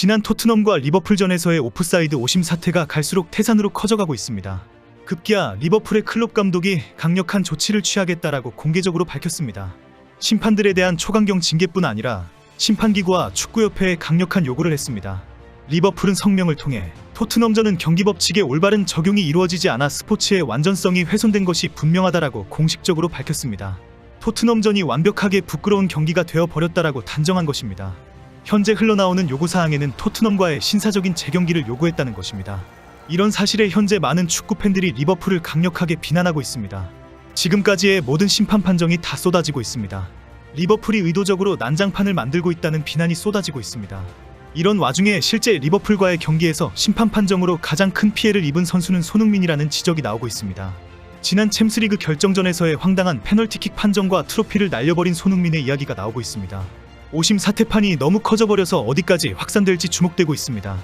지난 토트넘과 리버풀전에서의 오프사이드 오심 사태가 갈수록 태산으로 커져가고 있습니다. 급기야 리버풀의 클롭 감독이 강력한 조치를 취하겠다라고 공개적으로 밝혔습니다. 심판들에 대한 초강경 징계뿐 아니라 심판기구와 축구협회에 강력한 요구를 했습니다. 리버풀은 성명을 통해 토트넘전은 경기 법칙의 올바른 적용이 이루어지지 않아 스포츠의 완전성이 훼손된 것이 분명하다라고 공식적으로 밝혔습니다. 토트넘전이 완벽하게 부끄러운 경기가 되어 버렸다라고 단정한 것입니다. 현재 흘러나오는 요구사항에는 토트넘과의 신사적인 재경기를 요구했다는 것입니다. 이런 사실에 현재 많은 축구 팬들이 리버풀을 강력하게 비난하고 있습니다. 지금까지의 모든 심판 판정이 다 쏟아지고 있습니다. 리버풀이 의도적으로 난장판을 만들고 있다는 비난이 쏟아지고 있습니다. 이런 와중에 실제 리버풀과의 경기에서 심판 판정으로 가장 큰 피해를 입은 선수는 손흥민이라는 지적이 나오고 있습니다. 지난 챔스리그 결정전에서의 황당한 페널티킥 판정과 트로피를 날려버린 손흥민의 이야기가 나오고 있습니다. 오심 사태판이 너무 커져버려서 어디까지 확산될지 주목되고 있습니다.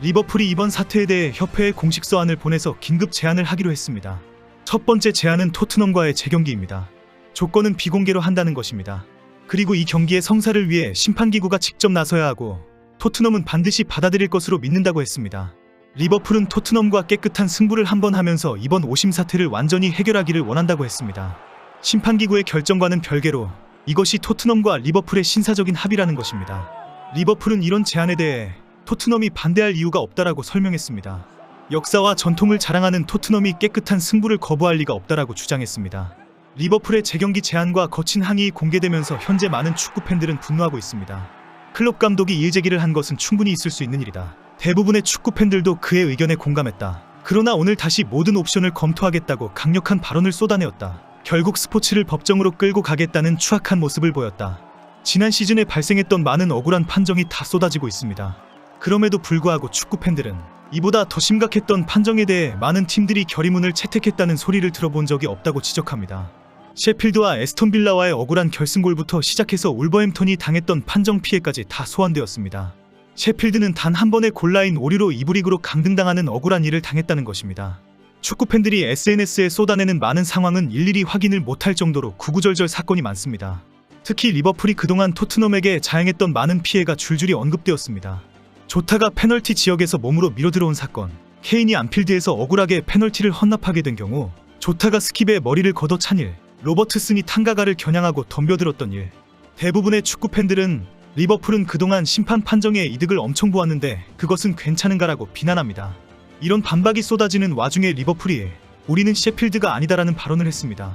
리버풀이 이번 사태에 대해 협회에 공식 서한을 보내서 긴급 제안을 하기로 했습니다. 첫 번째 제안은 토트넘과의 재경기입니다. 조건은 비공개로 한다는 것입니다. 그리고 이 경기의 성사를 위해 심판기구가 직접 나서야 하고 토트넘은 반드시 받아들일 것으로 믿는다고 했습니다. 리버풀은 토트넘과 깨끗한 승부를 한번 하면서 이번 오심 사태를 완전히 해결하기를 원한다고 했습니다. 심판기구의 결정과는 별개로 이것이 토트넘과 리버풀의 신사적인 합의라는 것입니다. 리버풀은 이런 제안에 대해 토트넘이 반대할 이유가 없다라고 설명했습니다. 역사와 전통을 자랑하는 토트넘이 깨끗한 승부를 거부할 리가 없다라고 주장했습니다. 리버풀의 재경기 제안과 거친 항의이 공개되면서 현재 많은 축구 팬들은 분노하고 있습니다. 클럽 감독이 일 제기를 한 것은 충분히 있을 수 있는 일이다. 대부분의 축구 팬들도 그의 의견에 공감했다. 그러나 오늘 다시 모든 옵션을 검토하겠다고 강력한 발언을 쏟아내었다. 결국 스포츠를 법정으로 끌고 가겠다는 추악한 모습을 보였다. 지난 시즌에 발생했던 많은 억울한 판정이 다 쏟아지고 있습니다. 그럼에도 불구하고 축구 팬들은 이보다 더 심각했던 판정에 대해 많은 팀들이 결의문을 채택했다는 소리를 들어본 적이 없다고 지적합니다. 셰필드와 에스톤 빌라와의 억울한 결승골부터 시작해서 울버햄턴이 당했던 판정 피해까지 다 소환되었습니다. 셰필드는 단 한 번의 골라인 오류로 이브리그로 강등당하는 억울한 일을 당했다는 것입니다. 축구 팬들이 SNS에 쏟아내는 많은 상황은 일일이 확인을 못할 정도로 구구절절 사건이 많습니다. 특히 리버풀이 그동안 토트넘에게 자행했던 많은 피해가 줄줄이 언급되었습니다. 조타가 페널티 지역에서 몸으로 밀어들어온 사건, 케인이 안필드에서 억울하게 페널티를 헌납하게 된 경우, 조타가 스킵에 머리를 걷어 찬 일, 로버트슨이 탕가가를 겨냥하고 덤벼들었던 일. 대부분의 축구 팬들은 리버풀은 그동안 심판 판정에 이득을 엄청 보았는데 그것은 괜찮은가라고 비난합니다. 이런 반박이 쏟아지는 와중에 리버풀이 우리는 셰필드가 아니다라는 발언을 했습니다.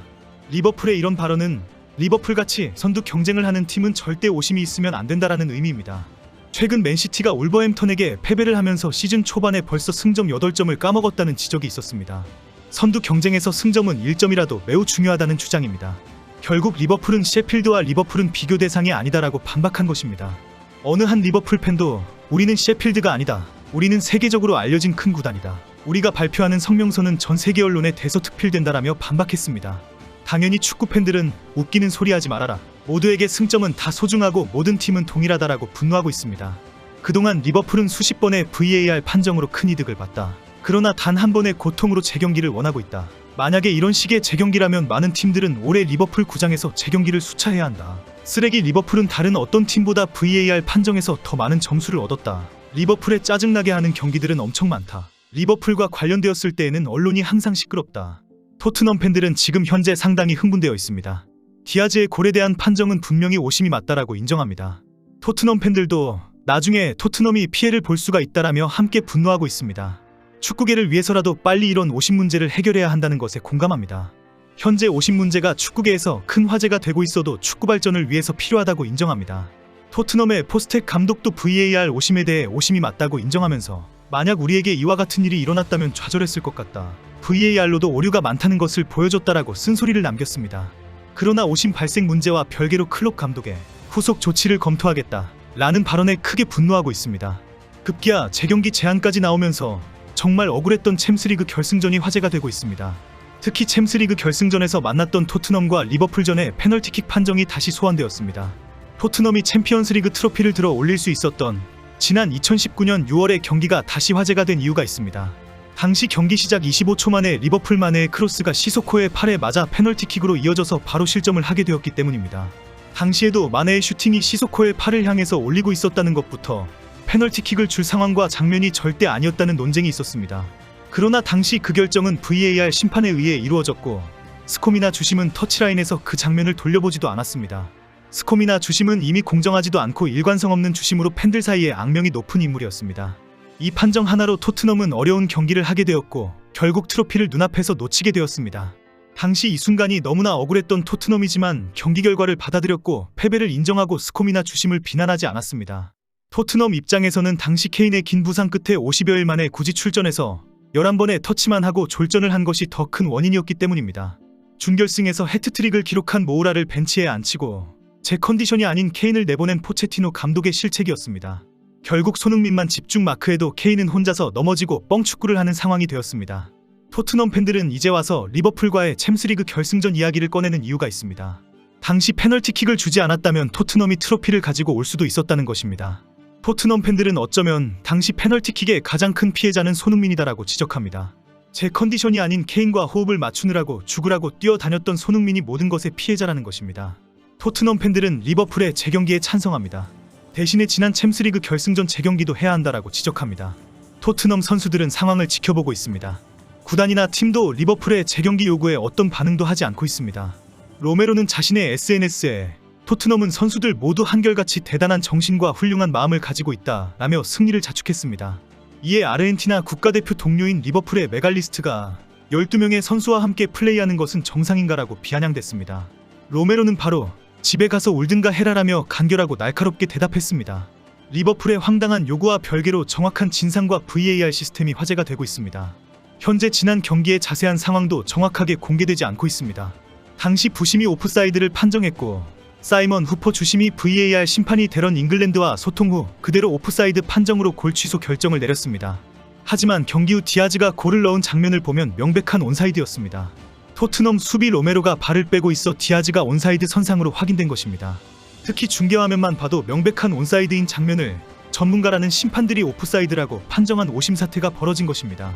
리버풀의 이런 발언은 리버풀같이 선두 경쟁을 하는 팀은 절대 오심이 있으면 안 된다라는 의미입니다. 최근 맨시티가 울버햄턴에게 패배를 하면서 시즌 초반에 벌써 승점 8점을 까먹었다는 지적이 있었습니다. 선두 경쟁에서 승점은 1점이라도 매우 중요하다는 주장입니다. 결국 리버풀은 셰필드와 리버풀은 비교 대상이 아니다라고 반박한 것입니다. 어느 한 리버풀 팬도 우리는 셰필드가 아니다. 우리는 세계적으로 알려진 큰 구단이다. 우리가 발표하는 성명서는 전 세계 언론에 대서특필된다라며 반박했습니다. 당연히 축구 팬들은 웃기는 소리 하지 말아라. 모두에게 승점은 다 소중하고 모든 팀은 동일하다라고 분노하고 있습니다. 그동안 리버풀은 수십 번의 VAR 판정으로 큰 이득을 봤다. 그러나 단 한 번의 고통으로 재경기를 원하고 있다. 만약에 이런 식의 재경기라면 많은 팀들은 올해 리버풀 구장에서 재경기를 수차해야 한다. 쓰레기 리버풀은 다른 어떤 팀보다 VAR 판정에서 더 많은 점수를 얻었다. 리버풀에 짜증나게 하는 경기들은 엄청 많다. 리버풀과 관련되었을 때에는 언론이 항상 시끄럽다. 토트넘 팬들은 지금 현재 상당히 흥분되어 있습니다. 디아즈의 골에 대한 판정은 분명히 오심이 맞다라고 인정합니다. 토트넘 팬들도 나중에 토트넘이 피해를 볼 수가 있다라며 함께 분노하고 있습니다. 축구계를 위해서라도 빨리 이런 오심 문제를 해결해야 한다는 것에 공감합니다. 현재 오심 문제가 축구계에서 큰 화제가 되고 있어도 축구 발전을 위해서 필요하다고 인정합니다. 토트넘의 포스텍 감독도 VAR 오심에 대해 오심이 맞다고 인정하면서 만약 우리에게 이와 같은 일이 일어났다면 좌절했을 것 같다. VAR로도 오류가 많다는 것을 보여줬다라고 쓴소리를 남겼습니다. 그러나 오심 발생 문제와 별개로 클롭 감독의 후속 조치를 검토하겠다. 라는 발언에 크게 분노하고 있습니다. 급기야 재경기 제한까지 나오면서 정말 억울했던 챔스리그 결승전이 화제가 되고 있습니다. 특히 챔스리그 결승전에서 만났던 토트넘과 리버풀전의 페널티킥 판정이 다시 소환되었습니다. 토트넘이 챔피언스리그 트로피를 들어 올릴 수 있었던 지난 2019년 6월의 경기가 다시 화제가 된 이유가 있습니다. 당시 경기 시작 25초 만에 리버풀 만의 크로스가 시소코의 팔에 맞아 페널티킥으로 이어져서 바로 실점을 하게 되었기 때문입니다. 당시에도 마네의 슈팅이 시소코의 팔을 향해서 올리고 있었다는 것부터 페널티킥을 줄 상황과 장면이 절대 아니었다는 논쟁이 있었습니다. 그러나 당시 그 결정은 VAR 심판에 의해 이루어졌고 스콤이나 주심은 터치라인에서 그 장면을 돌려보지도 않았습니다. 스콤이나 주심은 이미 공정하지도 않고 일관성 없는 주심으로 팬들 사이에 악명이 높은 인물이었습니다. 이 판정 하나로 토트넘은 어려운 경기를 하게 되었고 결국 트로피를 눈앞에서 놓치게 되었습니다. 당시 이 순간이 너무나 억울했던 토트넘이지만 경기 결과를 받아들였고 패배를 인정하고 스콤이나 주심을 비난하지 않았습니다. 토트넘 입장에서는 당시 케인의 긴 부상 끝에 50여일 만에 굳이 출전해서 11번의 터치만 하고 졸전을 한 것이 더 큰 원인이었기 때문입니다. 준결승에서 해트트릭을 기록한 모우라를 벤치에 앉히고 제 컨디션이 아닌 케인을 내보낸 포체티노 감독의 실책이었습니다. 결국 손흥민만 집중 마크해도 케인은 혼자서 넘어지고 뻥축구를 하는 상황이 되었습니다. 토트넘 팬들은 이제 와서 리버풀과의 챔스리그 결승전 이야기를 꺼내는 이유가 있습니다. 당시 페널티킥을 주지 않았다면 토트넘이 트로피를 가지고 올 수도 있었다는 것입니다. 토트넘 팬들은 어쩌면 당시 페널티킥의 가장 큰 피해자는 손흥민이다라고 지적합니다. 제 컨디션이 아닌 케인과 호흡을 맞추느라고 죽으라고 뛰어다녔던 손흥민이 모든 것의 피해자라는 것입니다. 토트넘 팬들은 리버풀의 재경기에 찬성합니다. 대신에 지난 챔스리그 결승전 재경기도 해야 한다라고 지적합니다. 토트넘 선수들은 상황을 지켜보고 있습니다. 구단이나 팀도 리버풀의 재경기 요구에 어떤 반응도 하지 않고 있습니다. 로메로는 자신의 SNS에 토트넘은 선수들 모두 한결같이 대단한 정신과 훌륭한 마음을 가지고 있다 라며 승리를 자축했습니다. 이에 아르헨티나 국가대표 동료인 리버풀의 메갈리스트가 12명의 선수와 함께 플레이하는 것은 정상인가라고 비아냥댔습니다. 로메로는 바로 집에 가서 울든가 해라라며 간결하고 날카롭게 대답했습니다. 리버풀의 황당한 요구와 별개로 정확한 진상과 VAR 시스템이 화제가 되고 있습니다. 현재 지난 경기의 자세한 상황도 정확하게 공개되지 않고 있습니다. 당시 부심이 오프사이드를 판정했고 사이먼 후퍼 주심이 VAR 심판이 데런 잉글랜드와 소통 후 그대로 오프사이드 판정으로 골 취소 결정을 내렸습니다. 하지만 경기 후 디아즈가 골을 넣은 장면을 보면 명백한 온사이드였습니다. 토트넘 수비 로메로가 발을 빼고 있어 디아즈가 온사이드 선상으로 확인된 것입니다. 특히 중계화면만 봐도 명백한 온사이드인 장면을 전문가라는 심판들이 오프사이드라고 판정한 오심 사태가 벌어진 것입니다.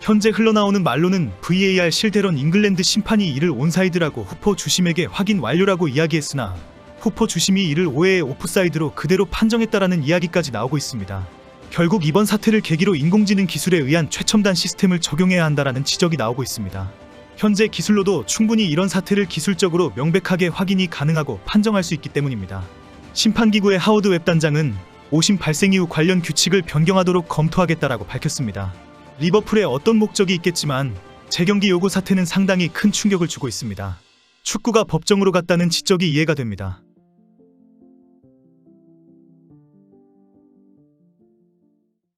현재 흘러나오는 말로는 VAR 실대론 잉글랜드 심판이 이를 온사이드라고 후퍼 주심에게 확인 완료라고 이야기했으나 후퍼 주심이 이를 오해의 오프사이드로 그대로 판정했다라는 이야기까지 나오고 있습니다. 결국 이번 사태를 계기로 인공지능 기술에 의한 최첨단 시스템을 적용해야 한다라는 지적이 나오고 있습니다. 현재 기술로도 충분히 이런 사태를 기술적으로 명백하게 확인이 가능하고 판정할 수 있기 때문입니다. 심판기구의 하워드 웹 단장은 오심 발생 이후 관련 규칙을 변경하도록 검토하겠다라고 밝혔습니다. 리버풀에 어떤 목적이 있겠지만 재경기 요구 사태는 상당히 큰 충격을 주고 있습니다. 축구가 법정으로 갔다는 지적이 이해가 됩니다.